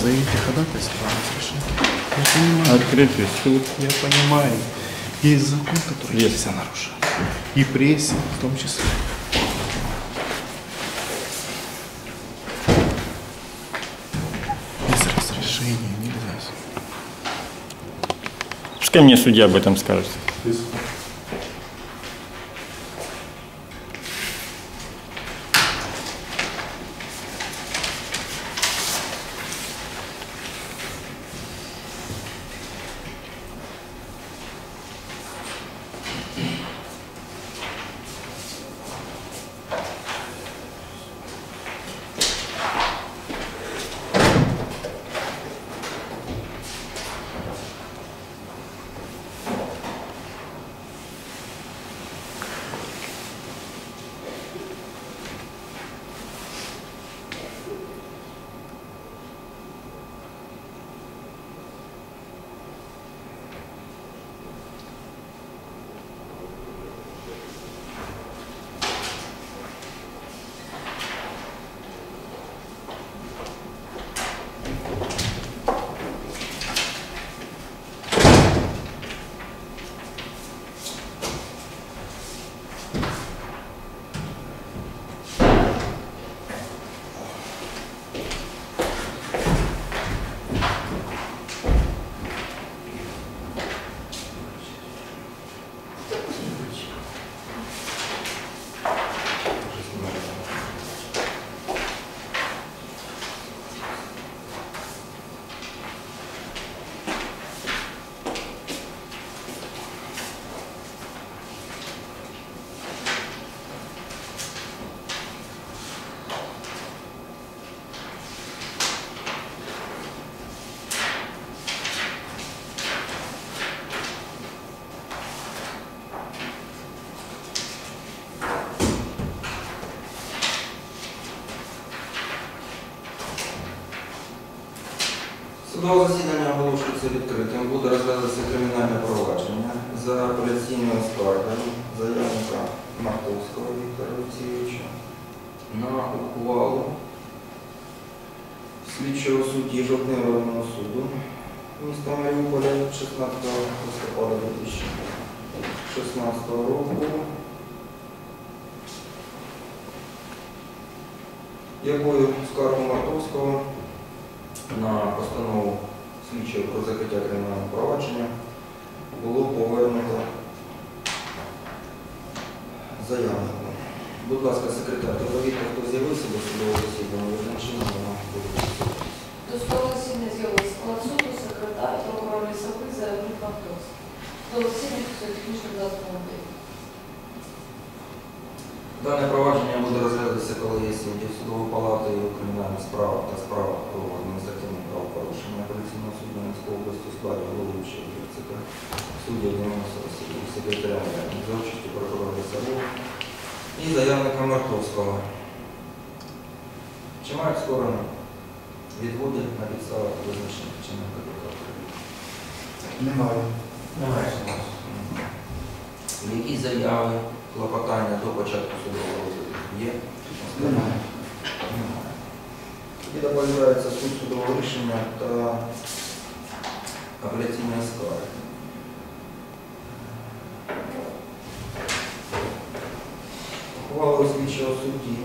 Заявите ходатайство о разрешении. Я понимаю, Открытый суд. я понимаю. Есть закон, который Есть. нельзя нарушать. И прессе в том числе. Без разрешения нельзя. Пускай мне судья об этом скажет. Судове засідання оголошується відкритим. Буде розглядатися кримінальне провадження за апеляційною скаргою заявника Мартовського Віктора Олексійовича на ухвалу слідчого судді Жовтневого суду міста Маріуполя 16 листопада 2016 року, якою скаргу Мартовського на постанову слідчого про закриття кримінального провадження було повернуто заявнику. Будь ласка, секретар, доведіть, хто з'явився до судового засідання, визначення вона буде. До столу засідання з'явилися склад суду, секретар, прокурор лісовий, заявник Мартовський. До засідання засобом дії. Дане провадження буде розглядатися колегією суддів судової палати у кримінальних справах та справах про адміністративне правопорушення апеляційного суду Донецької області у складі головуючого 90 суддів, секретаря за участю прокурора Лісового і заявника Мартовського. Чи мають сторони відводять на підставах визначених чинних КПК? Немає. Немає. Які заяви, клопотання до початку судового розгляду є? Немає. Немає. І доповідається суть судового рішення та апеляційної скарги. Ухвалою слідчого судді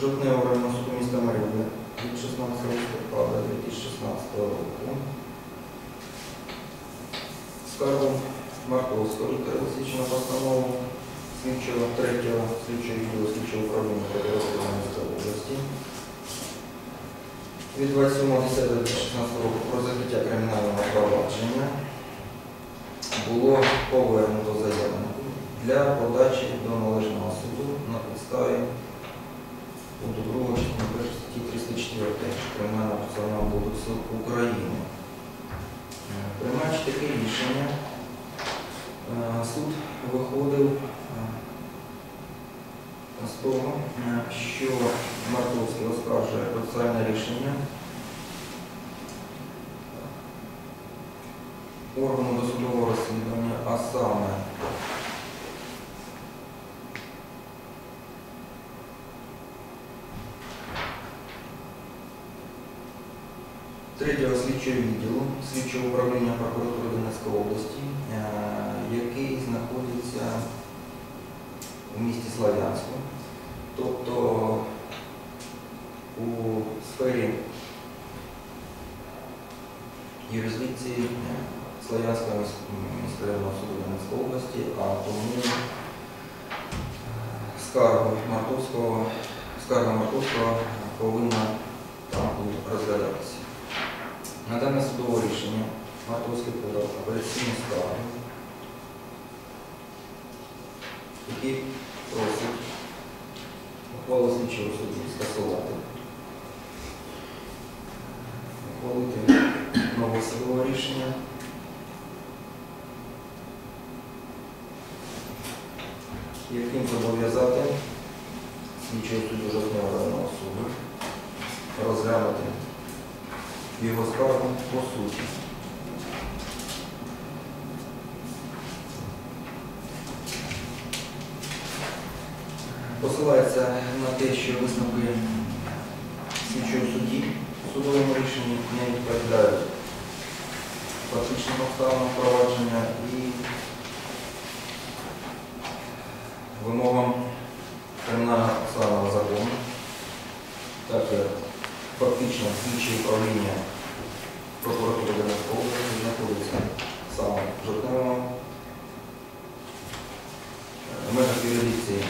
Жовтневого районного суду міста Маріуполя від 16 листопада 2016 року скаргу Віктора Олексійовича на постанову слідчого третього слідчого відділу слідчого управління прокуратури Донецької області від 27.10.2016 року про закриття кримінального провадження було повернуто заявнику для подачі до належного суду на підставі пункту 2 частини 1 статті 304 Кримінального процесуального кодексу України. Приймаючи таке рішення, суд виходив е, з того, е, що Мартовський оскаржує процесуальне рішення органу досудового розслідування, а саме третього слідчого відділу слідчого управління прокуратури Донецької області, е, який знаходиться у місті Слав'янську. Тобто у сфері юрисдикції Слав'янського міс- міськрайонного суду Донецької області, а тому е, скарга Мартовського, скарга Мартовського повинна там розглядатися. На дане судове рішення Мартовський подав апеляційну скаргу, який просить ухвалу слідчого суду скасувати, ухвалити нове судове рішення. яким зобов'язати слідчого суду жодного районного суду розглянути його скаргу по суті. Посилається на те, що висновки слідчого судді в судовому рішенні не відповідають фактичним обставинам провадження і вимогам кримінального процесуального закону, так як фактично слідчі управління прокуратури Донецької області знаходиться саме в Жовтневому, в межах юрисдикції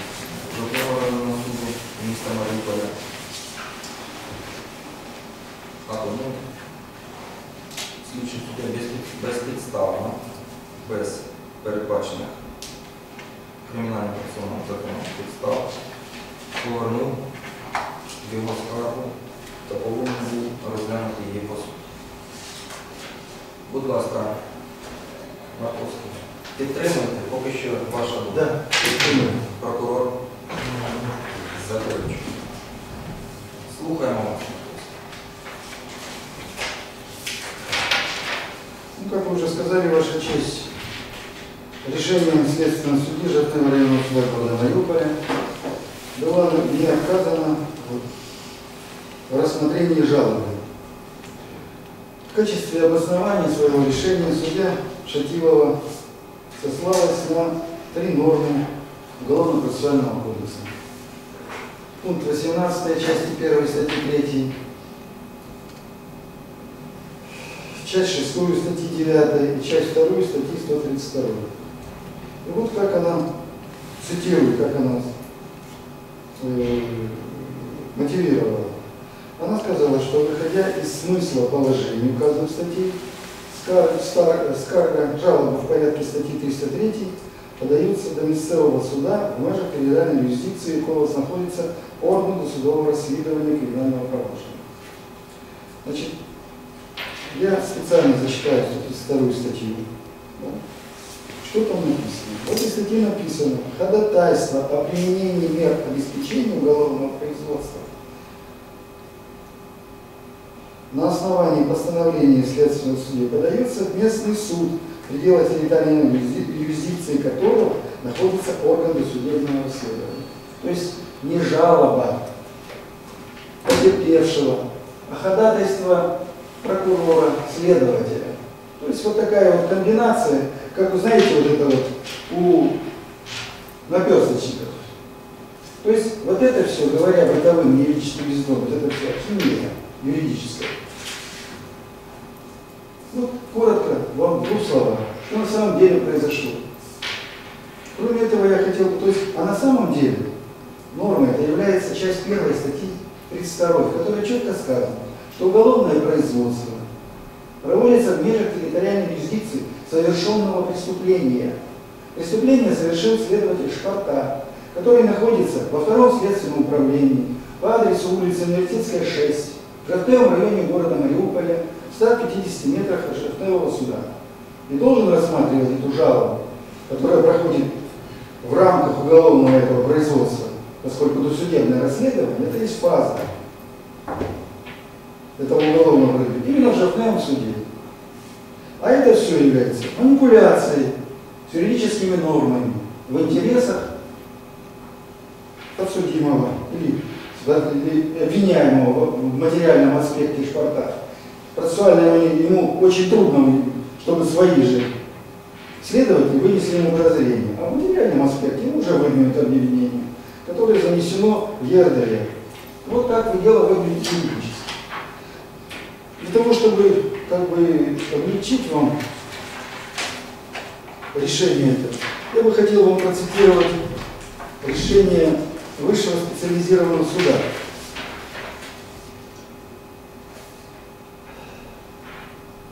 Жовтневого районного суду міста Маріуполя. А тому слідчий суддя без- безпідставно, без передбачених кримінальним процесуальним законом підстав повернув його скаргу та повинен був розглянути її по суті. Будь ласка, Марковський, підтримуйте, поки що ваша думка. Да. Прокурор Заторич. Слухаємо. Ну, как вы уже сказали, Ваша честь, решением Следственного судьи Жертвного районного суда города Мариуполя было мне отказано в рассмотрении жалобы. В качестве обоснования своего решения судья Шатилова сослалась на три нормы Уголовно-процессуального кодекса. Пункт 18 части 1 статьи 3 часть 6 статьи 9 и часть 2 статьи 132. И вот как она, цитирую, как она э, мотивировала. Она сказала, что выходя из смысла положения указанной статьи, скар- стар- скарга жалобы в порядке статьи 303 подаются до местного суда в межах федеральной юрисдикции, у вас находится орган досудового расследования криминального правопорушения. Значит, я специально зачитаю 132 статью. Да. Что там написано? В этой статье написано ходатайство о применении мер обеспечения уголовного производства на основании постановления Следственного суда подается в местный суд, в территориальной юрисди- юрисдикции которого находится орган досудебного расследования. То есть не жалоба потерпевшего, а ходатайство прокурора, следователя. То есть вот такая вот комбинация, как вы знаете, вот это вот у наперсточников. То есть вот это все, говоря бытовым юридическим языком, вот это все химия юридическая. Вот коротко, вам двух словах, что на самом деле произошло. Кроме этого, я хотел бы, то есть, а на самом деле, норма это является часть первой статьи 32, в которой четко сказано, что уголовное производство проводится в межах территориальной юрисдикции совершенного преступления. Преступление совершил следователь Шпарта, который находится во втором следственном управлении по адресу улицы Университетская, 6, в районе города Мариуполя, 150 метрах от Жовтевого суда. И должен рассматривать эту жалобу, которая проходит в рамках уголовного этого производства, поскольку досудебное расследование – это есть фаза этого уголовного производства, именно в Жовтневом суде. А это все является манипуляцией с юридическими нормами в интересах подсудимого или обвиняемого в материальном аспекте шпарта. Процессуально ему очень трудно, чтобы свои же следователи вынесли ему подозрение. А в материальном аспекте ему уже выдвинуто объявление, которое занесено в ЕРДР. Вот так дело выглядит юридически. Для того, чтобы как бы облегчить вам решение это, я бы хотел вам процитировать решение Высшего специализированного суда.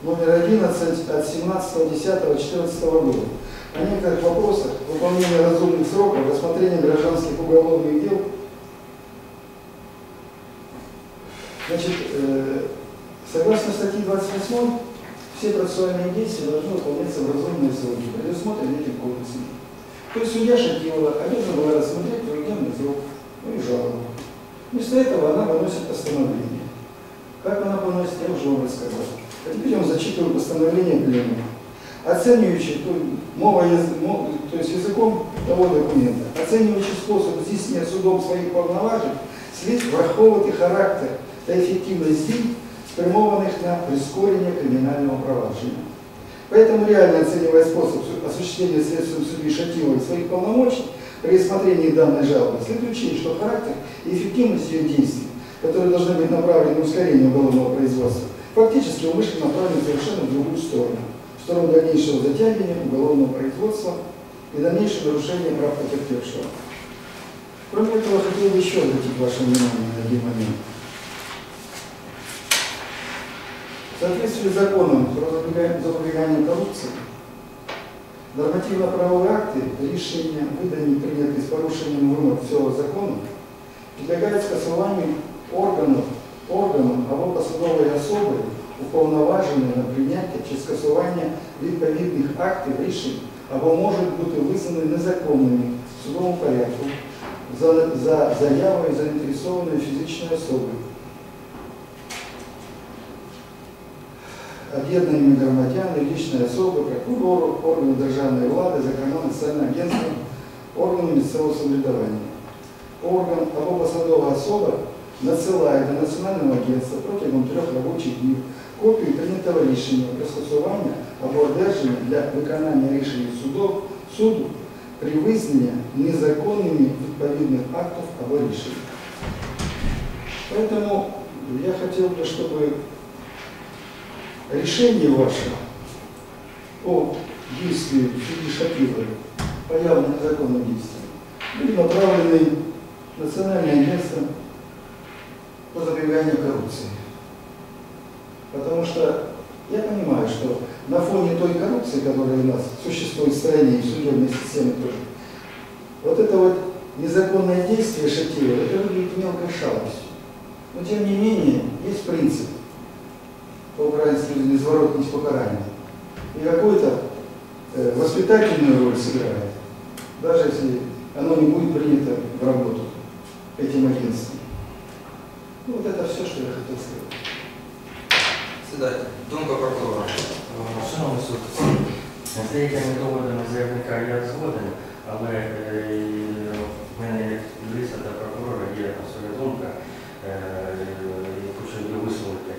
Номер 11 от 17.10.14 года. О некоторых вопросах выполнения разумных сроков, рассмотрения гражданских уголовных дел Значит, э, согласно статье 28, все процессуальные действия должны выполняться в разумные сроки, предусмотренные этим кодексом. То есть судья Шатилова обязана была рассмотреть проведенный срок, ну и жалобу. Вместо этого она выносит постановление. Как она выносит, я уже вам рассказал. А теперь я вам зачитываю постановление пленума. Оценивающий, то, мова, яз- мо- то есть языком того документа, оценивающий способ здійснення судом своїх повноважень, слід враховувати характер та ефективність дій, спрямованных на прискорение криминального проваджения. Поэтому реально оценивая способ су- осуществления следствием судьи Шатиловой своих полномочий при рассмотрении данной жалобы, следует учесть, что характер и эффективность ее действий, которые должны быть направлены на ускорение уголовного производства, фактически умышленно направлены совершенно в другую сторону, в сторону дальнейшего затягивания уголовного производства и дальнейшего нарушения прав потерпевшего. Кроме этого, хотел бы еще обратить ваше внимание на один момент. В соответствии с законом запобегание коррупции, нормативно-правовые акты, решения, выданные, принятые с порушением вымог всего закона, підлягають скасуванню органів, органом або посадової особи, уповноваженої на прийняття чи скасування відповідних актів рішень або можуть бути визнані незаконними в судовому порядку за, за заявою заінтересованої фізичної особи. об'єднаннями громадян, юридичної особи, прокурору, органів державної влади, зокрема Національне агентство, органу місцевого самоврядування. Орган або посадова особа надсилає до Національного агентства протягом трьох робочих днів копію прийнятого рішення про скасування або одержання для виконання рішення суду, суду при визнанні незаконними відповідних актів або рішень. Поэтому я хотел бы, чтобы решение ваше о действии судьи Шапиловой по явным незаконным действиям были направлены в Национальное агентство по запобеганию коррупции. Потому что я понимаю, что на фоне той коррупции, которая у нас существует в стране и в судебной системе тоже, вот это вот незаконное действие Шатилова, это выглядит мелкой шалостью. Но тем не менее, есть принцип по-украински незворотность покарания. И какую-то э, воспитательную роль сыграет, даже если оно не будет принято в работу этим агентством. Ну, вот это все, что я хотел сказать. Сідайте. Думка прокурора. Шановний суд, з деякими доводами заявника я згоден, але е, в мене як юриста та прокурора є своя думка, е, і хочу її висловити.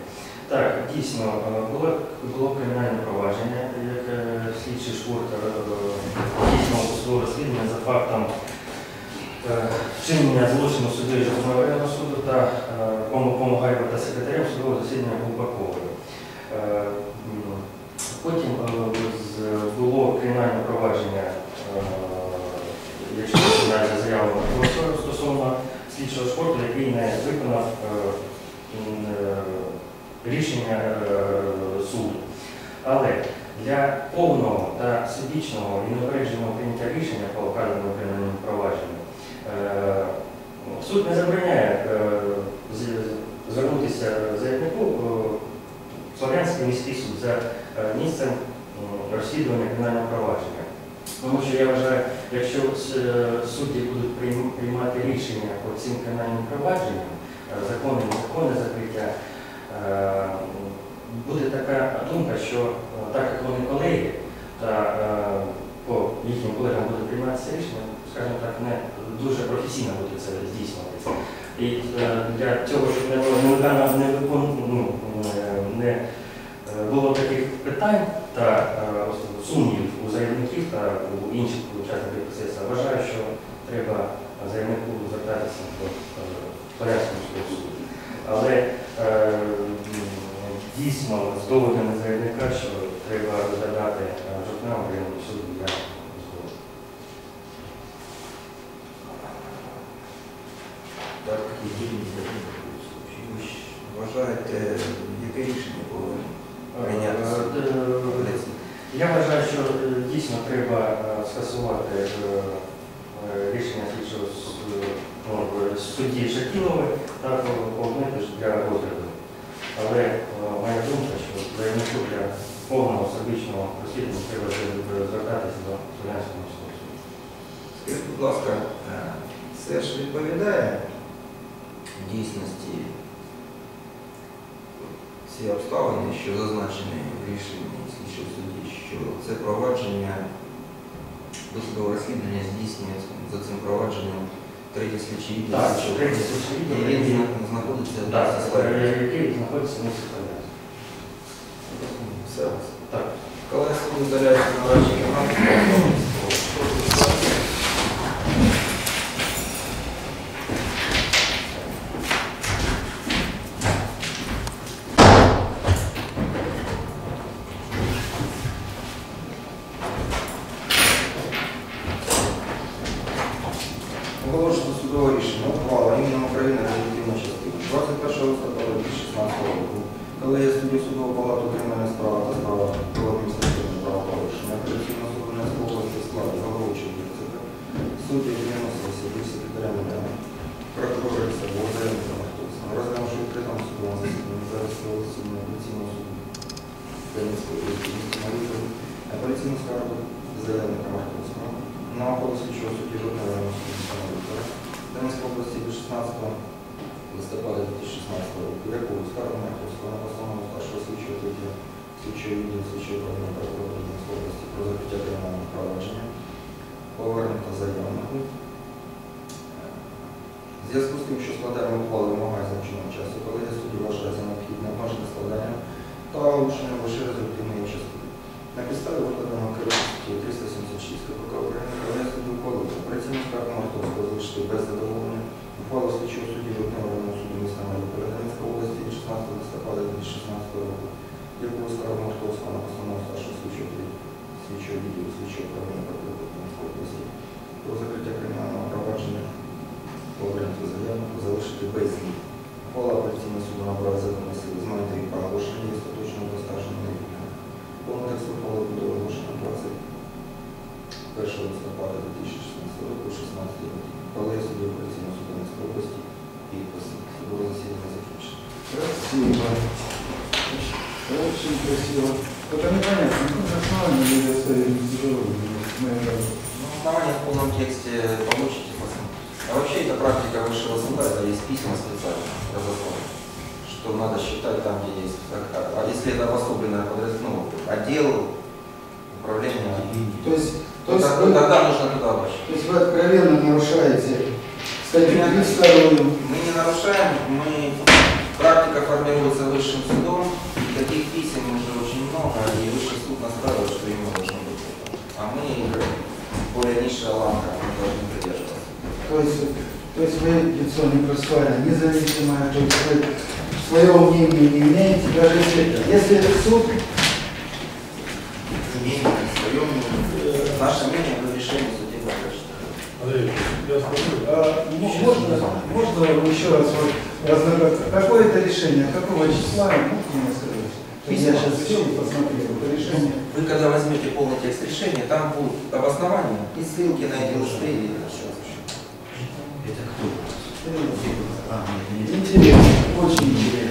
Так, дійсно, е, було, було кримінальне провадження, як е, слідчий шпорт е, дійсно розслідування за фактом вчинення злочину суддею Житомирського районного суду та е, допомагає та секретарем судового засідання Гулбаковою. Е, Потім е, було кримінальне провадження, якщо починається заява прокурора стосовно слідчого спорту, який не виконав рішення суду. Але для повного та всебічного і неупередженого прийняття рішення по вказаному кримінальному провадженню суд не забороняє е, звернутися заявнику е, в Слов'янський міський суд за е, місцем розслідування кримінального провадження. Тому що я вважаю, якщо е, судді будуть приймати рішення по цим кримінальним провадженням, е, законне, незаконне закриття, е, буде така думка, що е, так як вони колеги, та е, по їхнім колегам буде прийматися рішення, скажімо так, не дуже професійно буде це здійснюватися. І е, для цього, щоб не було не ну, е, не е, було таких питань та сумнів у заявників та у інших учасників процесу. Вважаю, що треба заявнику звертатися до Порядського суду. Але дійсно з доводами заявника, що треба розглядати журнал районного суду, я згоден. Які Ви вважаєте, яке рішення повинно прийнятися? Я вважаю, що е, дійсно треба е, скасувати е, рішення слідчого ну, судді Шатілової та повернути для розгляду. Але моя думка, що заявнику для повного всебічного розслідування треба звертатися до Слов'янського суду. Скажіть, будь ласка, це ж відповідає дійсності всі обставини, що зазначені в рішенні слідчого судді, що це провадження досудове розслідування здійснюється за цим провадженням третій слідчі відділення. Так, третє слідчі відділення. Він знаходиться в знаходиться на состоянні. Все. Так. Коли суд удаляється на ваші кімнаті, Оголошено судове рішення ухвала імені України резолютивна частина 21 листопада 2016 року. Я суддю судову палату кримінальних справ та справа про адміністративне правопорушення, апеляційного суду Донецької області в складі головуючого ДЦК, судді відносилися до секретаря Медяна, прокурора Лісового, заявника Махтовського, розглянувши відкритому судовому засіданні зараз засідання апеляційного суду Донецької області міста Маріуполь, апеляційну скаргу заявника Махтовського, на ухвалу слідчого судді жодного районного міста Маріуполя, Донецької області від 16 листопада 2016 року, якого скаргу Махтовського на постанову старшого слідчого третього слідчого відділу слідчого управління прокурора Донецької області про закриття кримінального провадження, повернуто заявнику. В зв'язку з тим, що складання ухвали вимагає значного часу, коли я судді вважає за необхідне обмежити складання та вилучення лише результативної частини. На підставі викладеного керівництва 376 КПК України, коли я судді ухвалив операційну залишити без задоволення, ухвалу слідчого судді Верховного суду міста Маріуполя області від 16 листопада 2016 року, яку скаргу Мартовського на постанову старшого слідчого слідчого відділу слідчого управління прокуратури області про закриття кримінального провадження повернути заявнику залишити без змін. Красиво. Только непонятно, на каком основании вы доставили здоровье? Ну, основание в полном тексте получите посмотрите. А вообще это практика высшего суда, это есть письма специально разосланы, что надо считать там, где есть. как- А если это обособленное подразделение, ну, отдел, управление, То есть, то то есть, тогда, вы, тогда нужно туда обращаться. то есть вы откровенно нарушаете статью 32 Мы не нарушаем, мы практика формируется высшим судом, и таких писем уже очень много, и высший суд настраивает, что ему должно быть. А мы, более низшая ланка, мы должны придерживаться. То есть, то есть вы лицо непростое, независимое, то есть вы свое мнение не имеете, даже если, если суд, Мнение, свое мнение. Наше мнение в решении судебного. Андрей, я скажу, а, м- можно, можно еще раз вот разобраться, какое это решение, какого числа, можете мне сказать? Я сейчас и посмотрел это решение. Вы когда возьмете полный текст решения, там будут обоснования и ссылки на эти листы. Это кто? Интересно, очень интересно.